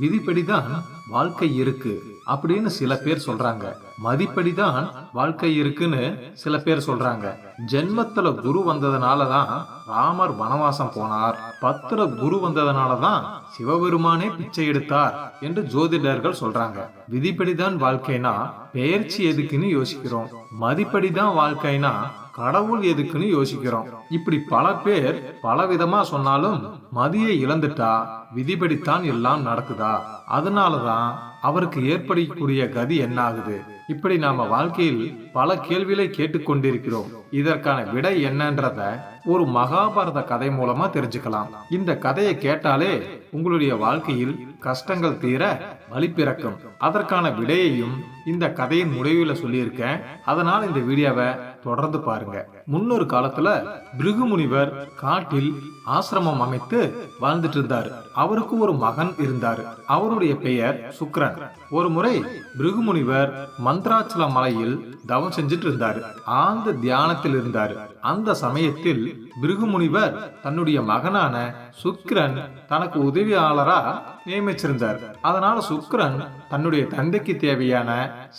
விதிப்படிதான் வாழ்க்கை இருக்கு அப்படின்னு சில பேர் சொல்றாங்க. மதிப்படிதான் வாழ்க்கை இருக்குன்னு சில பேர் சொல்றாங்க. ஜென்மத்துல குரு வந்ததுனாலதான் ராமர் வனவாசம் போனார். பத்துல குரு வந்ததுனாலதான் சிவபெருமானே பிச்சை எடுத்தார் என்று ஜோதிடர்கள் சொல்றாங்க. விதிப்படிதான் வாழ்க்கைனா பெயர்ச்சி எதுக்குன்னு யோசிக்கிறோம். மதிப்படிதான் வாழ்க்கைனா கடவுள் எதுக்குன்னு யோசிக்கிறோம். இப்படி பல பேர் பல விதமா சொன்னாலும் மதியை இழந்துட்டா விதிபடித்தான் எல்லாம் நடக்குதா? அதனாலதான் அவருக்கு ஏற்படக்கூடிய கதி என்ன ஆகுது இப்படி நாம வாழ்க்கையில் பல கேள்விகளை கேட்டுக்கொண்டிருக்கிறோம். இதற்கான விடை என்னன்றத ஒரு மகாபாரத கதை மூலமா தெரிஞ்சுக்கலாம். இந்த கதையை கேட்டாலே உங்களுடைய வாழ்க்கையில் கஷ்டங்கள் தீர வழி பிறக்கும். அதற்கான விடையையும் இந்த கதையின் முடிவில் சொல்லியிருக்கேன். அதனால இந்த வீடியோவை தொடர்ந்து பாருங்க. முன்னொரு காலத்துல பிருகு முனிவர் காட்டில் ஆசிரமம் அமைத்து வாழ்ந்துட்டு இருந்தார் அவருக்கு ஒரு மகன் இருந்தார். அவருடைய பெயர் சுக்ரன். ஒரு முறை பிருகு முனிவர் மலையில் தவம் செஞ்சுட்டு இருந்தார் ஆழ்ந்த தியானத்தில் இருந்தார். அந்த சமயத்தில் பிருகு முனிவர் தன்னுடைய மகனான சுக்ரன் தனக்கு உதவியாளரா வச்சிருந்தார். அதனால சுக்கிரன் தன்னுடைய தந்தைக்கு தேவையான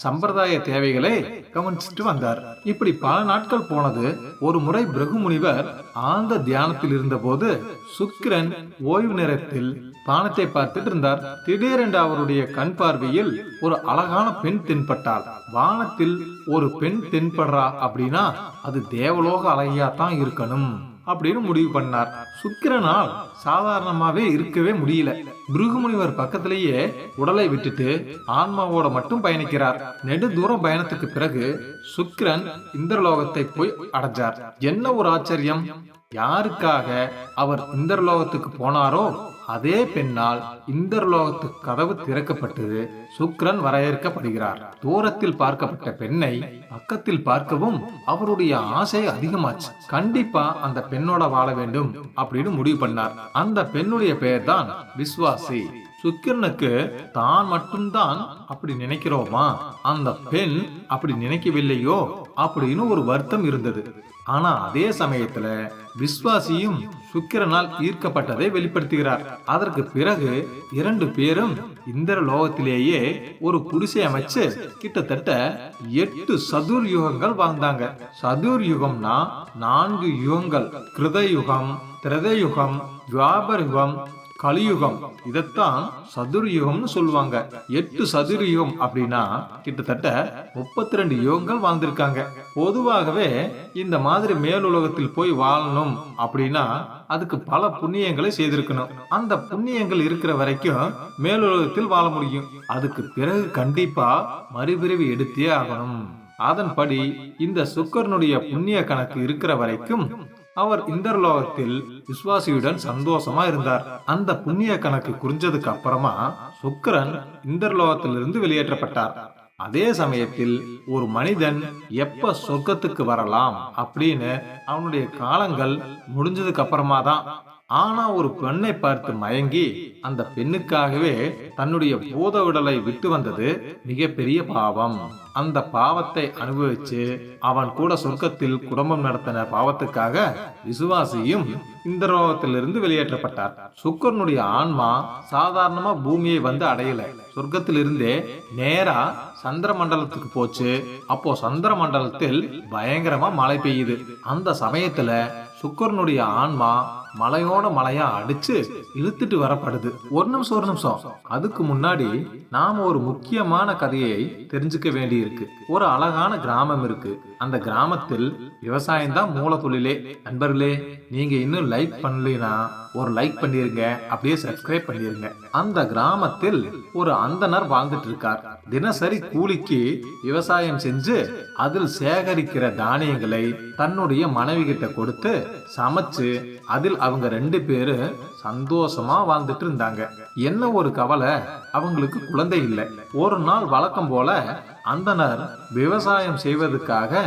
சம்பிரதாய தேவைகளை கவனிச்சுட்டு வந்தார். இப்படி பல நாட்கள் போனது ஒரு முறை பிரகு முனிவர் ஆழ்ந்த தியானத்தில் இருந்தபோது சுக்கிரன் ஓய்வு நேரத்தில் பானத்தை பார்த்துட்டு இருந்தார். திடீரென்று அவருடைய கண் பார்வையில் ஒரு அழகான பெண் தென்பட்டாள். வானத்தில் ஒரு பெண் தென்படுறா அப்படின்னா அது தேவலோக அழகியா தான் இருக்கணும். அப்படின்னு முடிவு பண்ணார். சுக்கிரனால் சாதாரணமாவே இருக்கவே முடியல. பிருகுமுனிவர் பக்கத்திலேயே உடலை விட்டுட்டு ஆன்மாவோட மட்டும் பயணிக்கிறார். நெடு தூரம் பயணத்துக்கு பிறகு சுக்கிரன் இந்திரலோகத்தை போய் அடைஞ்சார். என்ன ஒரு ஆச்சரியம்? யாருக்காக அவர் இந்திரலோகத்துக்கு போனாரோ அதே பெண்ணால் இந்தர்லோகத்து கதவு திறக்கப்பட்டது. சுக்ரன் வரையறுக்கப்படுகிறார். தூரத்தில் பார்க்கப்பட்ட பெண்ணை பக்கத்தில் பார்க்கவும் அவருடைய ஆசை அதிகமாச்சு. கண்டிப்பா அந்த பெண்ணோட வாழ வேண்டும் அப்படின்னு முடிவு பண்ணார். அந்த பெண்ணுடைய பெயர் தான் விஸ்வாசி. சுக்கிரனுக்கு தான் மட்டும்தான் அப்படி நினைக்கிறோமா? அந்த பெண் அப்படி நினைக்கவில்லையோ? அப்படின்னு ஒரு வருத்தம் இருந்தது. ஆனா அதே சமயத்துல விஸ்வாசியும் சுக்கிரனால் ஈர்க்கப்பட்டதை வெளிப்படுத்துகிறார். அதற்கு பிறகு இரண்டு பேரும் இந்திர லோகத்திலேயே ஒரு குடிசை அமைச்சு கிட்டத்தட்ட எட்டு சதுர் யுகங்கள் வாழ்ந்தாங்க. சதுர் யுகம்னா நான்கு யுகங்கள். கிருத யுகம் திரத யுகம் யுகம் கலியுகம். இதைத்தான் சதுர் யுகம்னு சொல்லுவாங்க. எட்டு சதுர் யுகம் அப்படின்னா கிட்டத்தட்ட முப்பத்தி ரெண்டு யுகங்கள் வாழ்ந்திருக்காங்க. பொதுவாகவே இந்த மாதிரி மேலுலகத்தில் போய் வாழணும் அப்படின்னா அதுக்கு பல புண்ணியங்களை செய்திருக்கணும். அந்த புண்ணியங்கள் இருக்கிற வரைக்கும் மேலுலகத்தில் வாழ முடியும். அதுக்கு பிறகு கண்டிப்பா மறுபிறவி எடுத்தே ஆகணும். அதன்படி இந்த சுக்கரனுடைய புண்ணிய கணக்கு இருக்கிற வரைக்கும் அவர் இந்தர்லோகத்தில் விஸ்வாசியுடன் சந்தோஷமா இருந்தார். அந்த புண்ணிய கணக்கு குறிஞ்சதுக்கு அப்புறமா சுக்கரன் இந்தர்லோகத்திலிருந்து வெளியேற்றப்பட்டார். அதே சமயத்தில் ஒரு மனிதன் எப்ப சொர்க்கத்துக்கு வரலாம் அப்படின்னு அவனுடைய காலங்கள் முடிஞ்சதுக்கு அப்புறமா தான் ஆனா ஒரு பெண்ணை பார்த்து மயங்கி அந்த பெண்ணுக்காகவே தன்னுடைய பூத உடலை விட்டு வந்தது மிகப்பெரிய பாவம். அந்த பாவத்தை அனுபவிச்சு அவன் கூட சொர்க்கத்தில் குடும்பம் நடத்தின பாவத்துக்காக விசுவாசியும் இந்த ரோகத்திலிருந்து வெளியேற்றப்பட்டார். சுக்கரனுடைய ஆன்மா சாதாரணமா பூமியை வந்து அடையல. சொர்க்கத்திலிருந்தே நேரா சந்திர மண்டலத்துக்கு போச்சு. அப்போ சந்திர மண்டலத்தில் பயங்கரமா மழை பெய்யுது. அந்த சமயத்துல சுக்கரனுடைய ஆன்மா மலையோட மலையா அடிச்சு இழுத்துட்டு வரப்படுது. ஒரு நிமிஷம் ஒரு நிமிஷம். அதுக்கு முன்னாடி நாம ஒரு முக்கியமான கதையை தெரிஞ்சுக்க வேண்டி இருக்கு ஒரு அழகான கிராமம் இருக்கு. அந்த கிராமத்தில் விவசாயம் தான் மூல தொழிலே நண்பர்களே நீங்க இன்னும் லைக் பண்ணலனா ஒரு லைக் பண்ணிருங்க அப்படியே சப்ஸ்கிரைப் பண்ணிருங்க. அந்த கிராமத்தில் ஒரு அந்தனர் வாழ்ந்துட்டு இருக்கார். தினசரி கூலிக்கு விவசாயம் செஞ்சு அதில் சேகரிக்கிற தானியங்களை தன்னுடைய மனைவி கிட்ட கொடுத்து சமைச்சு அதில் அவங்க ரெண்டு பேரும் சந்தோஷமா வாழ்ந்துட்டு இருந்தாங்க. என்ன ஒரு கவலை? அவங்களுக்கு குழந்தை இல்லை. ஒரு நாள் வழக்கம் போல அந்தனர் விவசாயம் செய்வதற்காக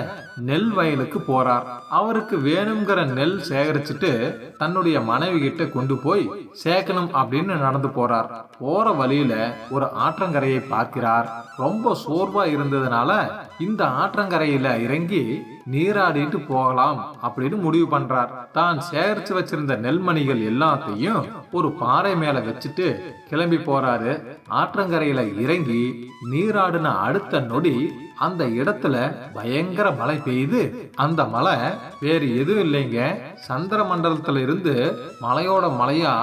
நெல் வயலுக்கு போறார். அவருக்கு வேணுங்கிற நெல் சேகரிச்சுட்டு தன்னுடைய மனைவி கிட்ட கொண்டு போய் சேர்க்கணும் அப்படின்னு நடந்து போறார். போற வழியில ஒரு ஆற்றங்கரையை பார்க்கிறார். ரொம்ப சோர்வா இருந்ததுனால இந்த ஆற்றங்கரையில இறங்கி நீராடிட்டு போகலாம் அப்படின்னு முடிவு பண்றார். தான் சேகரிச்சு வச்சிருந்த நெல்மணிகள் எல்லாத்தையும் ஒரு பாறை மேல வச்சுட்டு கிளம்பி போறாரு. ஆற்றங்கரையில இறங்கி நீராடின அடுத்த நொடி அந்த இடத்துல பயங்கர மழை பெய்யுது அந்த மலை வேறு எதுவும் இல்லைங்க. சந்திர மண்டலத்துல இருந்து மலையோட மலையா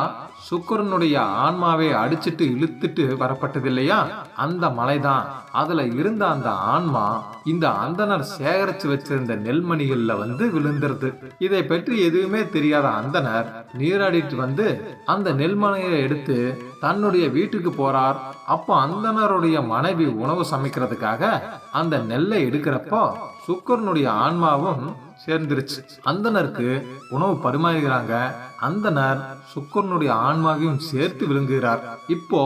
சுக்கரனுடைய ஆன்மாவை அடிச்சிட்டு இழுத்துட்டு வரப்பட்டது இல்லையா அந்த மலைதான். அதுல இருந்த அந்த ஆன்மா இந்த அந்தனர் சேகரிச்சு வச்சிருந்த நெல்மணிகள்ல வந்து விழுந்துருது. இதை பற்றி எதுவுமே தெரியாத அந்தனர் நீராடிட்டு வந்து அந்த நெல்மணியை எடுத்து தன்னுடைய வீட்டுக்கு போறார். அப்போ அந்தனருடைய மனைவி உணவு சமைக்கிறதுக்காக அந்த நெல்லை எடுக்கிறப்போ சுக்கரனுடைய ஆன்மாவும் சேர்ந்துருச்சு. அந்தனருக்கு உணவு பரிமாறுகிறாங்க அந்தனர் சுக்கரனுடைய ஆன்மாவையும் சேர்த்து விழுங்குகிறார் இப்போ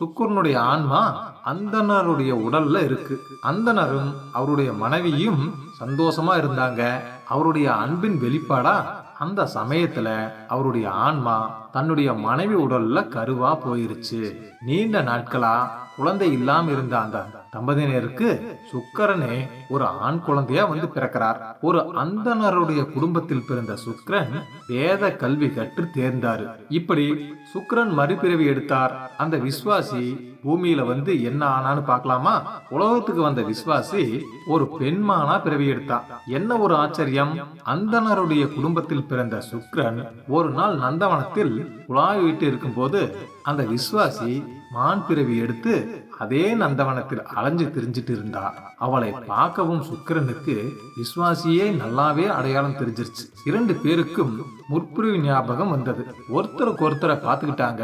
சுக்கரனுடைய ஆன்மா அந்தனருடைய உடல்ல இருக்கு. அந்தனரும் அவருடைய மனைவியும் சந்தோஷமா இருந்தாங்க. அவருடைய அன்பின் வெளிப்பாடா அந்த சமயத்துல அவருடைய ஆன்மா தன்னுடைய மனைவி உடல்ல கருவா போயிருச்சு. நீண்ட நாட்களா குழந்தை இல்லாம இருந்த அந்த தம்பதியினருக்கு சுக்கரனே ஒரு ஆண் குழந்தையா வந்து பிறக்கிறார். ஒரு அந்தனருடைய குடும்பத்தில் பிறந்த சுக்கிரன் வேத கல்வி கற்று தேர்ந்தாரு. இப்படி சுக்கரன் மறுபிறவி எடுத்தார். அந்த விஸ்வாசி பூமியில வந்து என்ன ஆனான்னு பார்க்கலாமா? உலகத்துக்கு வந்த விஸ்வாசி ஒரு பெண்மானா பிறவி எடுத்தான் என்ன ஒரு ஆச்சரியம்? அந்தனருடைய குடும்பத்தில் பிறந்த சுக்கிரன் ஒரு நாள் நந்தவனத்தில் குழாய் விட்டு இருக்கும்போது அந்த விஸ்வாசி மான் பிறவி எடுத்து அதே நந்தவனத்தில் அலைஞ்சு திரிஞ்சிட்டு இருந்தா அவளை பார்க்கவும் சுக்கிரனுக்கு விஸ்வாசியே நல்லாவே அடையாளம் தெரிஞ்சிருச்சு. இரண்டு பேருக்கும் முற்பிரிவு ஞாபகம் வந்தது. ஒருத்தருக்கு ஒருத்தரை பார்த்துக்கிட்டாங்க.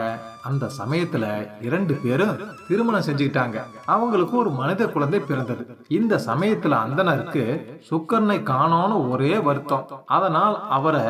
அந்த சமயத்துல இரண்டு பேரும் திருமணம் செஞ்சுக்கிட்டாங்க. அவங்களுக்கு ஒரு மனித குழந்தை பிறந்தது. இந்த சமயத்துல அந்தனருக்கு சுக்கரனை காணோன்னு ஒரே வருத்தம். அதனால் அவரை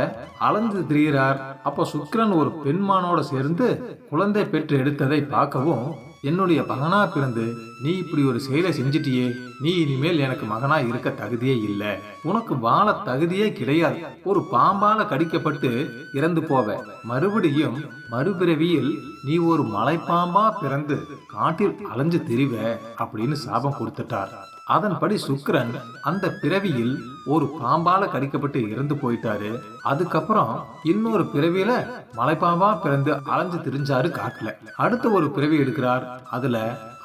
அலைஞ்சு திரிகிறார் அப்ப சுக்கிரன் ஒரு பெண்மானோட சேர்ந்து குழந்தை பெற்று எடுத்ததை பார்க்கவும் என்னுடைய மகனா பிறந்து நீ இப்படி ஒரு செயலை செஞ்சிட்டியே நீ இனிமேல் எனக்கு மகனா இருக்க தகுதியே இல்லை. உனக்கு வாழ தகுதியே கிடையாது. ஒரு பாம்பால கடிக்கப்பட்டு இறந்து போவ. மறுபடியும் மறுபிறவியில் நீ ஒரு மலைப்பாம்பா பிறந்து காட்டில் அலைஞ்சு திரிவ அப்படின்னு சாபம் கொடுத்துட்டார். அதன்படி சுக்கரன் அந்த பிறவியில் ஒரு பாம்பால கடிக்கப்பட்டு இறந்து போயிட்டாரு. அதுக்கப்புறம் இன்னொரு பிறவியில மலைப்பாம்பா பிறந்து அலைஞ்சு திரிஞ்சாரு காட்டுல. அடுத்த ஒரு பிறவி எடுக்கிறார். அதுல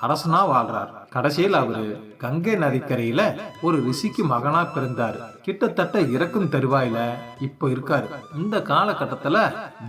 அரசனா வாழ்றார். கடைசியில் அவரு கங்கை நதிக்கரையில ஒரு ரிஷிக்கு மகனா பிறந்தார். கிட்டத்தட்ட இறக்கும் தருவாயில இப்போ இருக்காரு. இந்த காலகட்டத்துல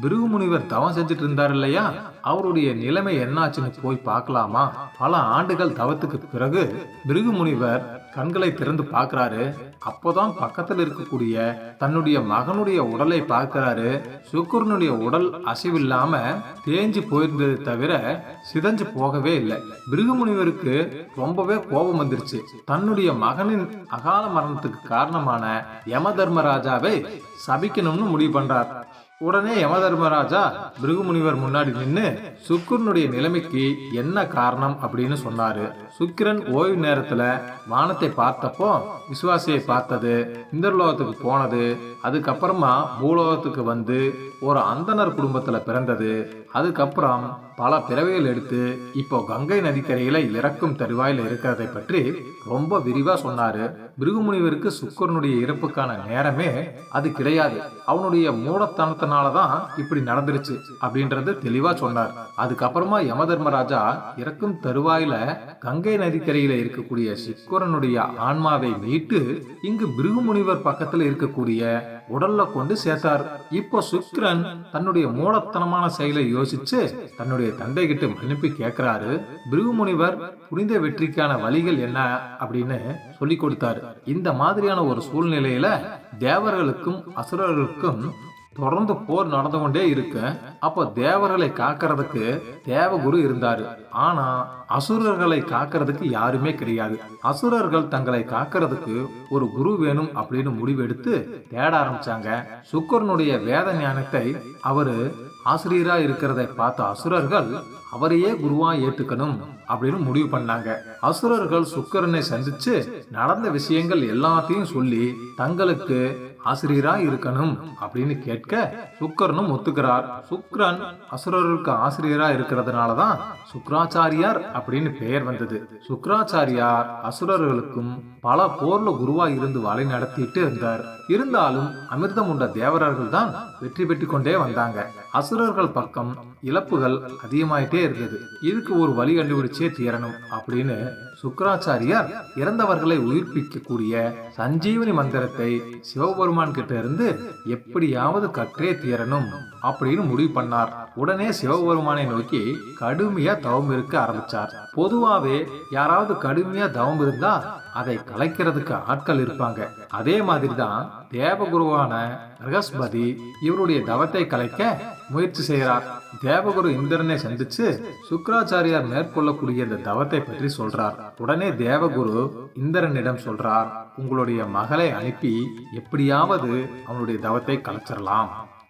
பிருகு முனிவர் தவம் செஞ்சுட்டு இருந்தார் இல்லையா? அவருடைய நிலைமை என்னாச்சுன்னு போய் பார்க்கலாமா? பல ஆண்டுகள் தவத்துக்கு பிறகு பிருகு முனிவர் கண்களை திறந்து பார்க்கறாரு. அப்போதான் பக்கத்தில் இருக்கக்கூடிய தன்னுடைய மகனுடைய உடலை பார்க்கறாரு. சுக்கரனுடைய உடல் அசைவில்லாம தேஞ்சு போயிருந்தது தவிர சிதஞ்சு போகவே இல்லை. பிருகுமுனிவருக்கு ரொம்பவே கோபம் வந்துருச்சு. தன்னுடைய மகனின் அகால மரணத்துக்கு காரணமான யம தர்மராஜாவை சபிக்கணும்னு முடிவு பண்றார். உடனே யம தர்மராஜா பிருகுமுனிவர் முன்னாடி நின்று சுக்கரனுடைய நிலைமைக்கு என்ன காரணம் அப்படின்னு சொன்னாரு. சுக்கிரன் ஓய்வு நேரத்துல வானத்தை பார்த்தப்போ விசுவாசியை பார்த்தது இந்திரலோகத்துக்கு போனது அதுக்கப்புறமா பூலோகத்துக்கு வந்து ஒரு அந்தனர் குடும்பத்துல பிறந்தது. அதுக்கப்புறம் பல பிறவைகள் எடுத்து இப்போ கங்கை நதிக்கரையில இறக்கும் தருவாயில இருக்கிறதை பற்றி ரொம்ப விரிவா சொன்னாரு. பிருகுமுனிவருக்கு சுக்கரனுடைய இறப்புக்கான நேரமே அது கிடையாது. அவனுடைய மூடத்தனத்தினால தான் இப்படி நடந்துருச்சு அப்படின்றது தெளிவா சொன்னார். அதுக்கப்புறமா யம தர்மராஜா இறக்கும் தருவாயில கங்கை நதிக்கரையில இருக்கக்கூடிய சுக்கரனுடைய ஆன்மாவை மீட்டு இங்கு பிருகுமுனிவர் பக்கத்துல இருக்கக்கூடிய உடல்ல கொண்டு சேர்த்தார். இப்போ சுக்கிரன் தன்னுடைய மூலத்தனமான செயலை யோசிச்சு தன்னுடைய தந்தை கிட்ட மன்னிப்பு கேட்கிறாரு. பிருகுமுனிவர் புனித வெற்றிக்கான வழிகள் என்ன? அப்படின்னு சொல்லி கொடுத்தாரு. இந்த மாதிரியான ஒரு சூழ்நிலையில தேவர்களுக்கும் அசுரர்களுக்கும் தொடர்ந்து போர் நடந்து கொண்டே இருக்கு. அப்போ தேவர்களை காக்கிறதுக்கு தேவகுரு இருந்தாரு. ஆனா அசுரர்களை காக்கிறதுக்கு யாருமே கிடையாது. அசுரர்கள் தங்களை காக்கிறதுக்கு ஒரு குரு வேணும் அப்படின்னு முடிவெடுத்து தேட ஆரம்பிச்சாங்க. சுக்கரனுடைய வேத ஞானத்தை அவரு ஆசிரியரா இருக்கிறதை பார்த்த அசுரர்கள் அவரையே குருவா ஏத்துக்கணும் அப்படின்னு முடிவு பண்ணாங்க. அசுரர்கள் சுக்கரனை சந்திச்சு நடந்த விஷயங்கள் எல்லாத்தையும் சொல்லி தங்களுக்கு ஆசிரியரா இருக்கணும் அப்படின்னு கேட்க சுக்கரனும் ஒத்துக்கிறார். சுக்ரன் அசுரருக்கு ஆசிரியரா இருக்கிறதுனாலதான் சுக்ராச்சாரியார் அப்படின்னு பெயர் வந்தது. சுக்ராச்சாரியார் அசுரர்களுக்கும் பல போர்ல குருவா இருந்து வழி நடத்திட்டு இருந்தார். இருந்தாலும் அமிர்தம் உண்ட தேவரர்கள் தான் வெற்றி பெற்று கொண்டே வந்தாங்க. அசுரர்கள் பக்கம் இழப்புகள் அதிகமாயிட்டே இருந்தது இதுக்கு ஒரு வழி கண்டுபிடிச்சே தீரணும் அப்படின்னு சுக்கராச்சாரியார் இறந்தவர்களை உயிர்ப்பிக்கக்கூடிய சஞ்சீவனி மந்திரத்தை சிவபெருமான் கிட்ட இருந்து எப்படியாவது கற்றே தீரணும் அப்படின்னு முடிவு பண்ணார். உடனே சிவபெருமானை நோக்கி கடுமையா தவம் இருக்க ஆரம்பிச்சார். பொதுவாவே யாராவது கடுமையா தவம் இருந்தா அதை கலைக்கிறதுக்கு ஆட்கள் இருப்பாங்க. அதே மாதிரிதான் தேவகுருவான பிரகஸ்பதி இவருடைய தவத்தை கலைக்க முயற்சி செய்கிறார். தேவகுரு இந்திரனை சந்திச்சு சுக்கராச்சாரியார் மேற்கொள்ளக்கூடிய இந்த தவத்தை பற்றி சொல்றார். உடனே தேவகுரு இந்திரனிடம் சொல்றார் உங்களுடைய மகளை அனுப்பி எப்படியாவது அவனுடைய தவத்தை கலைச்சிடலாம்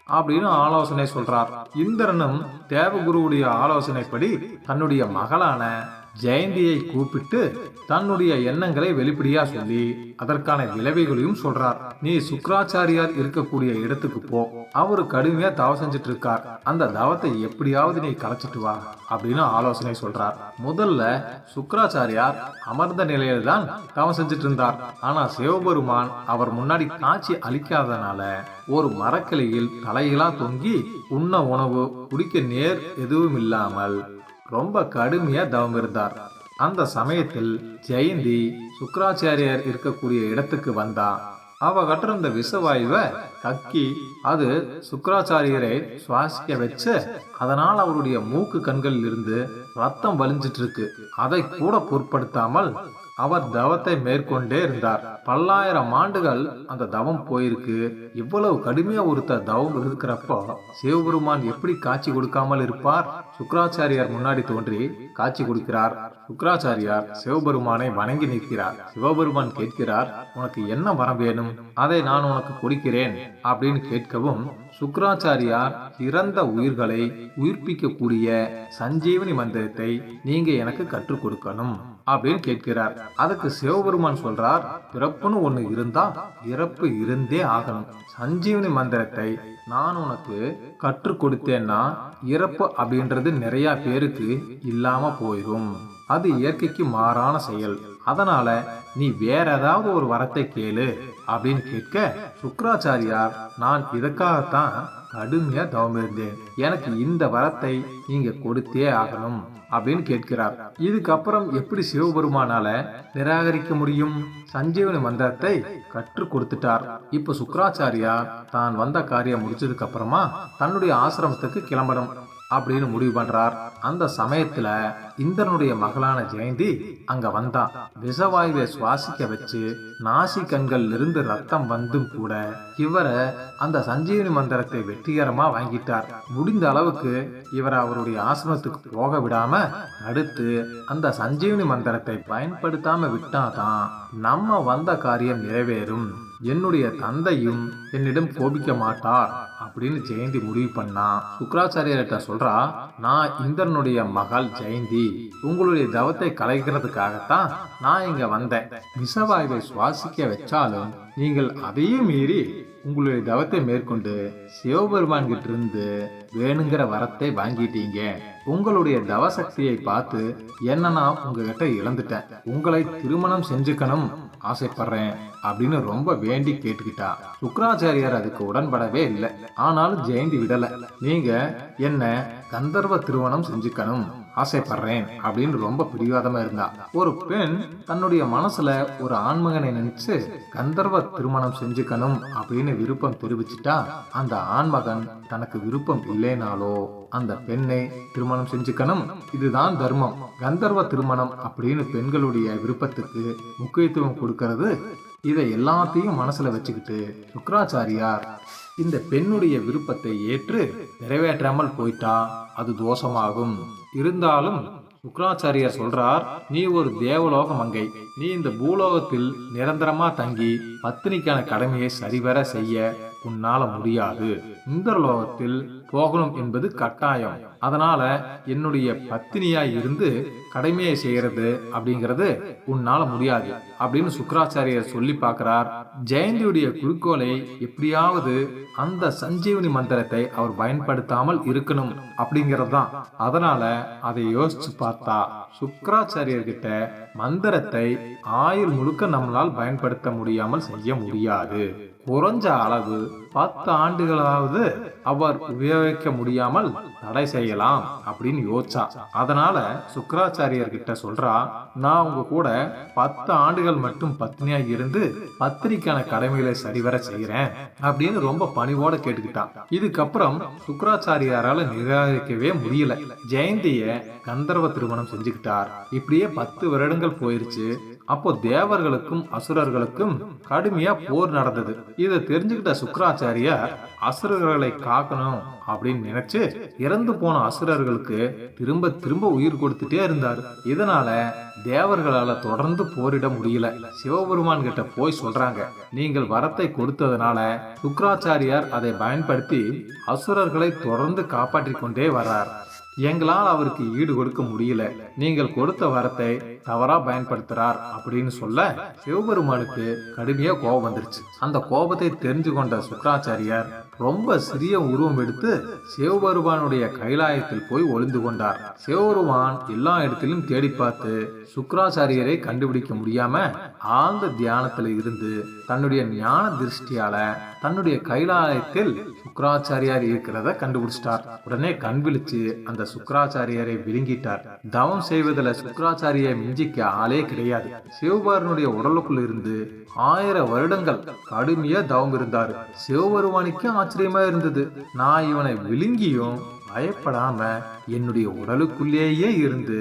அப்படின்னு ஆலோசனை சொல்றார். இந்திரனும் தேவகுருவுடைய ஆலோசனைப்படி தன்னுடைய மகளான ஜெயந்தியை கூப்பிட்டு தன்னுடைய எண்ணங்களை வெளிப்படையா சொல்லி அதற்கான விளைவுகளையும் சொல்றார். நீ சுக்கராச்சாரியார் இருக்கக்கூடிய இடத்துக்கு போ. அவரு கடுமையா தவம் செஞ்சுட்டு இருக்கார் அந்த தவத்தை எப்படியாவது நீ கலைச்சிட்டு வா அப்படின்னு ஆலோசனை சொல்றார். முதல்ல சுக்கராச்சாரியார் அமர்ந்த நிலையில தான் தவம் செஞ்சுட்டு இருந்தார் ஆனா சிவபெருமான் அவர் முன்னாடி காட்சி அளிக்காதனால ஒரு மரக்கிளையில் தலையிலா தொங்கி உண்ண உணவு குடிக்க நேர் எதுவும் இல்லாமல் ரொம்ப கடுமையா தவம் இருந்தார் அந்த சமயத்தில் ஜெயந்தி சுக்கராச்சாரியார் இருக்கக்கூடிய இடத்துக்கு வந்தா அவ கட்டிருந்த விஷவாயுவை கக்கி அது சுக்கராச்சாரியரை சுவாசிக்க வச்சு அதனால் அவருடைய மூக்கு கண்களில் இருந்து ரத்தம் வலிஞ்சிட்டு இருக்கு அதை கூட பொருட்படுத்தாமல் அவர் தவத்தை மேற்கொண்டே இருந்தார். பல்லாயிரம் ஆண்டுகள் அந்த தவம் போயிருக்கு. இவ்வளவு கடுமையா ஒருத்தர் தவம் இருக்கிறப்போ சிவபெருமான் எப்படி காட்சி கொடுக்காமல் இருப்பார்? சுக்கராச்சாரியார் முன்னாடி தோன்றி காட்சி கொடுக்கிறார். சுக்கராச்சாரியார் சிவபெருமானை வணங்கி நிற்கிறார். சிவபெருமான் கேட்கிறார் உனக்கு என்ன வரம் வேணும்? அதை நான் உனக்கு கொடுக்கிறேன் அப்படின்னு கேட்கவும் சுக்கராச்சாரியார் இறந்த உயிர்களை உயிர்ப்பிக்கக்கூடிய சஞ்சீவனி மந்திரத்தை நீங்க எனக்கு கற்றுக் கொடுக்கணும் அப்படின்னு கேட்கிறார். அதுக்கு சிவபெருமான் சொல்றார் பிறப்புன்னு ஒண்ணு இருந்தா இறப்பு இருந்தே ஆகணும். சஞ்சீவனி மந்திரத்தை நான் உனக்கு கற்றுக் கொடுத்தேன்னா இறப்பு அப்படின்றது நிறைய பேருக்கு இல்லாம போயிடும் அது இயற்கைக்கு மாறான செயல். அதனால நீ வேற ஏதாவது ஒரு வரத்தை கேளு அப்படின்னு கேட்க சுக்கராச்சாரியார் நான் இதற்காகத்தான் கடுமையா தவமிருந்தேன். எனக்கு இந்த வரத்தை நீங்க கொடுத்தே ஆகணும் அப்படின்னு கேட்கிறார். இதுக்கப்புறம் எப்படி சிவபெருமானால நிராகரிக்க முடியும்? சஞ்சீவனி மந்திரத்தை கற்றுக் கொடுத்துட்டார். இப்ப சுக்கராச்சாரியார் தான் வந்த காரியம் முடிச்சதுக்கு அப்புறமா தன்னுடைய ஆசிரமத்துக்கு கிளம்பணும். அப்படின்னு முடிவு பண்றார். அந்த சமயத்துல இந்திரனுடைய மகளான ஜெயந்தி அங்க வந்தான் விஷவாயுவை சுவாசிக்க வச்சு நாசி கண்கள்ல இருந்து ரத்தம் வந்தும் கூட இவரை அந்த சஞ்சீவனி மந்திரத்தை வெற்றிகரமா வாங்கிட்டார். முடிந்த அளவுக்கு இவரை அவருடைய ஆசிரமத்துக்கு போக விடாம அடுத்து அந்த சஞ்சீவனி மந்திரத்தை பயன்படுத்தாம விட்டாதான் நம்ம வந்த காரியம் நிறைவேறும். என்னுடைய தந்தையும் என்னிடம் கோபிக்க மாட்டார் அப்படின்னு ஜெயந்தி முடிவு பண்ணா. சுக்கராச்சாரியர்கிட்ட சொல்றா நான் இந்திரனுடைய மகள் ஜெயந்தி. உங்களுடைய தவத்தை கலைக்கிறதுக்காகத்தான் நான் இங்க வந்தேன். விஷவாயுவை சுவாசிக்க வச்சாலும் நீங்கள் அதையும் மீறி உங்களுடைய தவத்தை மேற்கொண்டு சிவபெருமான் கிட்ட இருந்து வேணுங்கிற வரத்தை வாங்கிட்டீங்க. உங்களுடைய தவசக்தியை பார்த்து என்ன நான் உங்ககிட்ட இழந்துட்டேன். உங்களை திருமணம் செஞ்சுக்கணும் ஆசைப்படுறேன் அப்படின்னு ரொம்ப வேண்டி கேட்டுக்கிட்டா. சுக்கராச்சாரியார் அதுக்கு உடன்படவே இல்லை. ஆனாலும் ஜெயந்தி விடல. நீங்க என்ன கந்தர்வ திருமணம் செஞ்சுக்கணும் ஆசைப்படுறேன் அப்படின்னு ரொம்ப பிடிவாதமா இருந்தா. ஒரு பெண் தன்னுடைய மனசுல ஒரு ஆண்மகனை நினைச்சு கந்தர்வ திருமணம் செஞ்சுக்கணும் அப்படின்னு விருப்பம் தெரிவிச்சிட்டா அந்த ஆண்மகன் தனக்கு விருப்பம் இல்லைனாலோ அந்த பெண்ணை திருமணம் செஞ்சுக்கணும். இதுதான் தர்மம். கந்தர்வ திருமணம் அப்படின்னு பெண்களுடைய விருப்பத்துக்கு முக்கியத்துவம் கொடுக்கறது. இதை எல்லாத்தையும் மனசுல வச்சுக்கிட்டு சுக்கராச்சாரியார் இந்த பெண்ணுடைய விருப்பத்தை ஏற்று நிறைவேற்றாமல் போயிட்டா அது தோஷமாகும். இருந்தாலும் சுக்கராச்சாரியார் சொல்றார் நீ ஒரு தேவலோக மங்கை. நீ இந்த பூலோகத்தில் நிரந்தரமா தங்கி பத்தினிக்கான கடமையை சரிவர செய்ய உன்னால முடியாது. இந்த லோகத்தில் போகணும் என்பது கட்டாயம். அதனால என்னுடைய பத்தினியா இருந்து கடமையை செய்யறது அப்படிங்கிறது உன்னால முடியாது அப்படின்னு சுக்கராச்சாரியர் சொல்லி பார்க்கிறார். ஜெயந்தியுடைய குறிக்கோளை எப்படியாவது அந்த சஞ்சீவனி மந்திரத்தை அவர் பயன்படுத்தாமல் இருக்கணும் அப்படிங்கிறது தான் அதனால அதை யோசிச்சு பார்த்தா சுக்கராச்சாரியர்கிட்ட மந்திரத்தை ஆயுள் முழுக்க நம்மளால் பயன்படுத்த முடியாமல் செய்ய முடியாது. குறைஞ்ச அளவு பத்து ஆண்டுகளாவது அவர் உபயோகிக்க முடியாமல் தடை செய்யலாம் அப்படின்னு யோசிச்சா. அதனால சுக்கராச்சாரியர் கிட்ட சொல்றா நான் உங்க கூட பத்து ஆண்டுகள் மட்டும் பத்னியா இருந்து பத்திரிக்கான கடமைகளை சரிவர செய்யறேன் அப்படின்னு ரொம்ப பணிவோட கேட்டுக்கிட்டான் இதுக்கப்புறம் சுக்கராச்சாரியாரால நிராகரிக்கவே முடியல. ஜெயந்திய கந்தர்வ திருமணம் செஞ்சுக்கிட்டார். இப்படியே பத்து வருடங்கள் போயிருச்சு. அப்போ தேவர்களுக்கும் அசுரர்களுக்கும் கடுமையா போர் நடந்தது. இதை தெரிஞ்சுக்கிட்ட சுக்கராச்சாரியார் அசுரர்களை காக்கணும் அப்படின்னு நினைச்சு இறந்து போன அசுரர்களுக்கு திரும்ப திரும்ப உயிர் கொடுத்துட்டே இருந்தார். இதனால தேவர்களால தொடர்ந்து போரிட முடியல. சிவபெருமான் கிட்ட போய் சொல்றாங்க நீங்கள் வரத்தை கொடுத்ததுனால சுக்கராச்சாரியார் அதை பயன்படுத்தி அசுரர்களை தொடர்ந்து காப்பாற்றி கொண்டே வர்றார். எங்களால் அவருக்கு ஈடு கொடுக்க முடியல. நீங்கள் கொடுத்த வரத்தை தவறா பயன்படுத்துறார் அப்படின்னு சொல்ல சிவபெருமானுக்கு கடுமையா கோபம் வந்துருச்சு. அந்த கோபத்தை தெரிஞ்சு கொண்ட சுக்கராச்சாரியார் ரொம்ப சிறிய உருவம் எடுத்து சிவபெருமானுடைய கைலாயத்தில் போய் ஒளிந்து கொண்டார். சிவபெருமான் எல்லா இடத்திலும் தேடி பார்த்து சுக்கராச்சாரியரை கண்டுபிடிக்க முடியாம ஆழ்ந்த தியானத்துல இருந்து தன்னுடைய ஞான திருஷ்டியால தன்னுடைய கைலாயத்தில் சுக்கராச்சாரியார் இருக்கிறத கண்டுபிடிச்சிட்டார். உடனே கண் விழிச்சு அந்த சுக்கராச்சாரியரை விழுங்கிட்டார். தவம் செய்வதில் சுக்கராச்சாரியை மிஞ்சிக்க ஆளே கிடையாது. சிவபாரனுடைய உடலுக்குள் இருந்து ஆயிரம் வருடங்கள் கடுமையா தவம் இருந்தார் சிவபெருமானுக்கே ஆச்சரியமா இருந்தது. நான் இவனை விழுங்கியும் பயப்படாம என்னுடைய உடலுக்குள்ளேயே இருந்து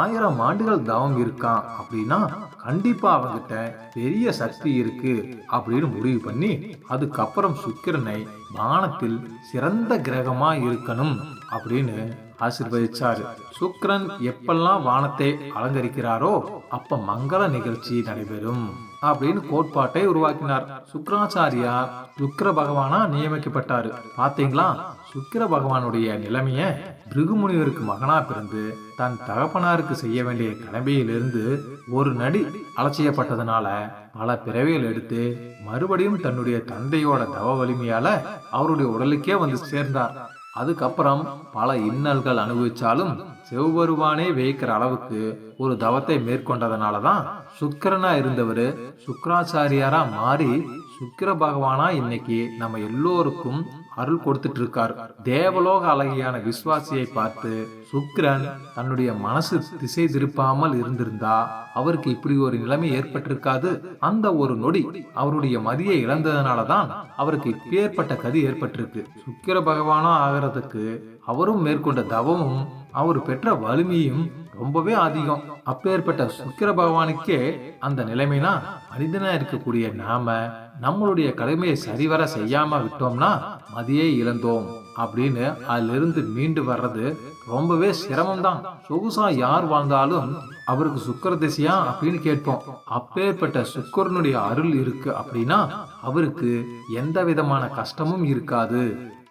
ஆயிரம் ஆண்டுகள் தவம் இருக்கான் அப்படின்னா கண்டிப்பா அவங்கிட்ட பெரிய சக்தி இருக்கு அப்படின்னு முடிவு பண்ணி அதுக்கப்புறம் சுக்கிரனை வானத்தில் சிறந்த கிரகமா இருக்கணும் அப்படின்னு ஆசிர்வதிச்சாரு. சுக்கிரன் எப்பெல்லாம் வானத்தை அலங்கரிக்கிறாரோ அப்ப மங்கள நிகழ்ச்சி நடைபெறும் அப்படின்னு கோட்பாட்டை உருவாக்கினார். சுக்கராச்சாரியா சுக்கர பகவானா நியமிக்கப்பட்டாரு. பாத்தீங்களா? சுக்கிர பகவானுடைய நிலைமைய பிருகுமுனிவருக்கு மகனா பிறந்து தன் தகப்பனாருக்கு செய்ய வேண்டிய கடமையிலிருந்து ஒரு நடி அலட்சியப்பட்டதுனால பல பிறவிகள் எடுத்து மறுபடியும் தன்னுடைய தந்தையோட தவ வலிமையால அவருடைய உடலுக்கே வந்து சேர்ந்தார். அதுக்கப்புறம் பல இன்னல்கள் அனுபவிச்சாலும் செவ்வருவானே வேய்க்கிற அளவுக்கு ஒரு தவத்தை மேற்கொண்டதுனால தான் சுக்கிரனா இருந்தவர் சுக்கராச்சாரியாரா மாறி சுக்கிர பகவானா இன்னைக்கு நம்ம எல்லோருக்கும் அருள் கொடுத்துட்டு இருக்கார் தேவலோக அழகியான விஸ்வாசியை பார்த்து சுக்கிரன் தன்னுடைய மனசு திசை திருப்பாமல் இருந்திருந்தா அவருக்கு இப்படி ஒரு நிலைமை ஏற்பட்டிருக்காது. அந்த ஒரு நொடி அவருடைய மதியை இழந்ததுனாலதான் அவருக்கு இப்பேற்பட்ட கதி ஏற்பட்டிருக்கு. சுக்கிர பகவானும் ஆகிறதுக்கு அவரும் மேற்கொண்ட தவமும் அவர் பெற்ற வலிமையும் ரொம்பவே அதிகம். அப்பேற்பட்ட சுக்கிர பகவானுக்கே அந்த நிலைமைனா மனிதனா இருக்கக்கூடிய நாம நம்மளுடைய கடமையை சரிவர செய்யாம விட்டோம்னா மதியே இழந்தோம் அப்படின்னு அதிலிருந்து மீண்டு வர்றது ரொம்பவே சிரமம் தான் சொகுசா யார் வாழ்ந்தாலும் அவருக்கு சுக்கர திசையா அப்படின்னு கேட்போம். அப்பேற்பட்ட சுக்கரனுடைய அருள் இருக்கு அப்படின்னா அவருக்கு எந்த விதமான கஷ்டமும் இருக்காது.